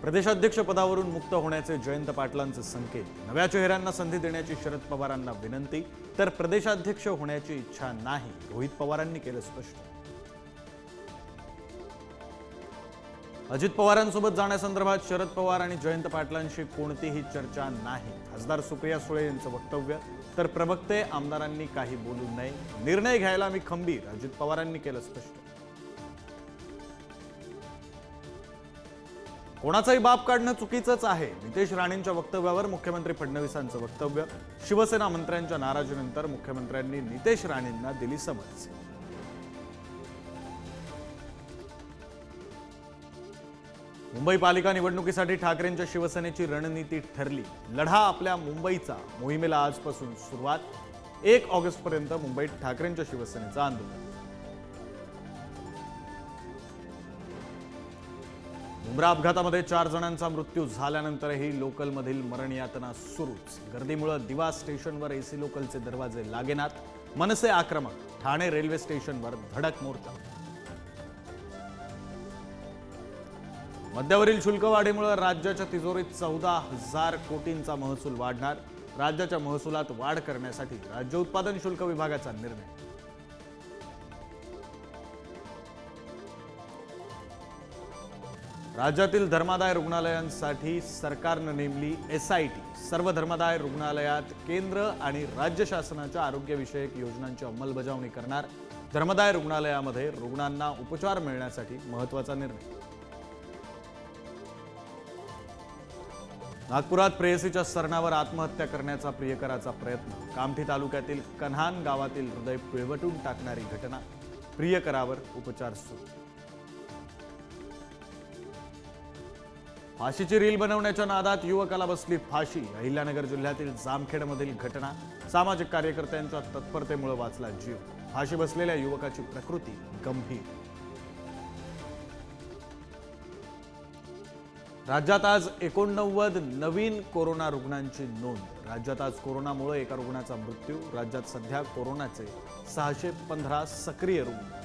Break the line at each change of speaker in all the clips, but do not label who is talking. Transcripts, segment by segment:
प्रदेशाध्यक्ष पदावरून मुक्त होण्याचे जयंत पाटलांचे संकेत. नव्या चेहऱ्यांना संधी देण्याची शरद पवारांना विनंती. तर प्रदेशाध्यक्ष होण्याची इच्छा नाही रोहित पवारांनी केलं स्पष्ट. अजित पवारांसोबत जाण्यासंदर्भात शरद पवार आणि जयंत पाटलांशी कोणतीही चर्चा नाही. खासदार सुप्रिया सुळे यांचं वक्तव्य. तर प्रवक्ते आमदारांनी काही बोलू नये. निर्णय घ्यायला मी खंबीर अजित पवारांनी केलं स्पष्ट. कोणाचाही बाप काढणं चुकीचंच आहे. नितेश राणेंच्या वक्तव्यावर मुख्यमंत्री फडणवीसांचं वक्तव्य. शिवसेना मंत्र्यांच्या नाराजीनंतर मुख्यमंत्र्यांनी नितेश राणेंना दिली समज. मुंबई पालिका निवडणुकीसाठी ठाकरेंच्या शिवसेनेची रणनीती ठरली. लढा आपल्या मुंबईचा. मोहिमेला आजपासून सुरुवात. एक ऑगस्टपर्यंत मुंबईत ठाकरेंच्या शिवसेनेचं आंदोलन. मुंब्रा अपघातामध्ये चार जणांचा मृत्यू झाल्यानंतरही लोकलमधील मरण यातना सुरूच. गर्दीमुळे दिवा स्टेशनवर एसी लोकलचे दरवाजे लागेनात. मनसे आक्रमक ठाणे रेल्वे स्टेशनवर धडक मोर्चा मध्यावरील शुल्क वाढीमुळे राज्याच्या तिजोरीत चौदा हजार कोटींचा महसूल वाढणार. राज्याच्या महसुलात वाढ करण्यासाठी राज्य उत्पादन शुल्क विभागाचा निर्णय. राज्यातील धर्मादाय रुग्णालयांसाठी सरकारनं नेमली एस आय टी सर्व धर्मादाय रुग्णालयात केंद्र आणि राज्य शासनाच्या आरोग्यविषयक योजनांची अंमलबजावणी करणार. धर्मदाय रुग्णालयामध्ये रुग्णांना उपचार मिळण्यासाठी महत्त्वाचा निर्णय. नागपुरात प्रेयसीच्या सरणावर आत्महत्या करण्याचा प्रियकराचा प्रयत्न. कामठी तालुक्यातील कन्हान गावातील हृदय पिळवटून टाकणारी घटना. प्रियकरावर उपचार सुरू. फाशीची रील बनवण्याच्या नादात युवकाला बसली फाशी. अहिल्यानगर जिल्ह्यातील जामखेडमधील घटना. सामाजिक कार्यकर्त्यांच्या तत्परतेमुळे वाचला जीव. फाशी बसलेल्या युवकाची प्रकृती गंभीर. राज्यात आज एकोणनव्वद नवीन कोरोना रुग्णांची नोंद. राज्यात आज कोरोनामुळे एका रुग्णाचा मृत्यू. राज्यात सध्या कोरोनाचे सहाशे पंधरा सक्रिय रुग्ण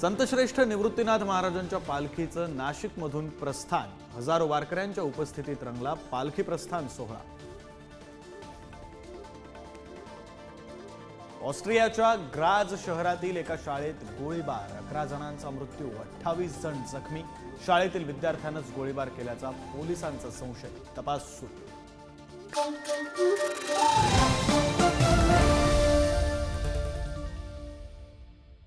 संतश्रेष्ठ निवृत्तीनाथ महाराजांच्या पालखीचं नाशिकमधून प्रस्थान. हजारो वारकऱ्यांच्या उपस्थितीत रंगला पालखी प्रस्थान सोहळा. ऑस्ट्रियाच्या ग्राज शहरातील एका शाळेत गोळीबार. अकरा जणांचा मृत्यू अठ्ठावीस जण जखमी. शाळेतील विद्यार्थ्यानंच गोळीबार केल्याचा पोलिसांचा संशय. तपास सुरू.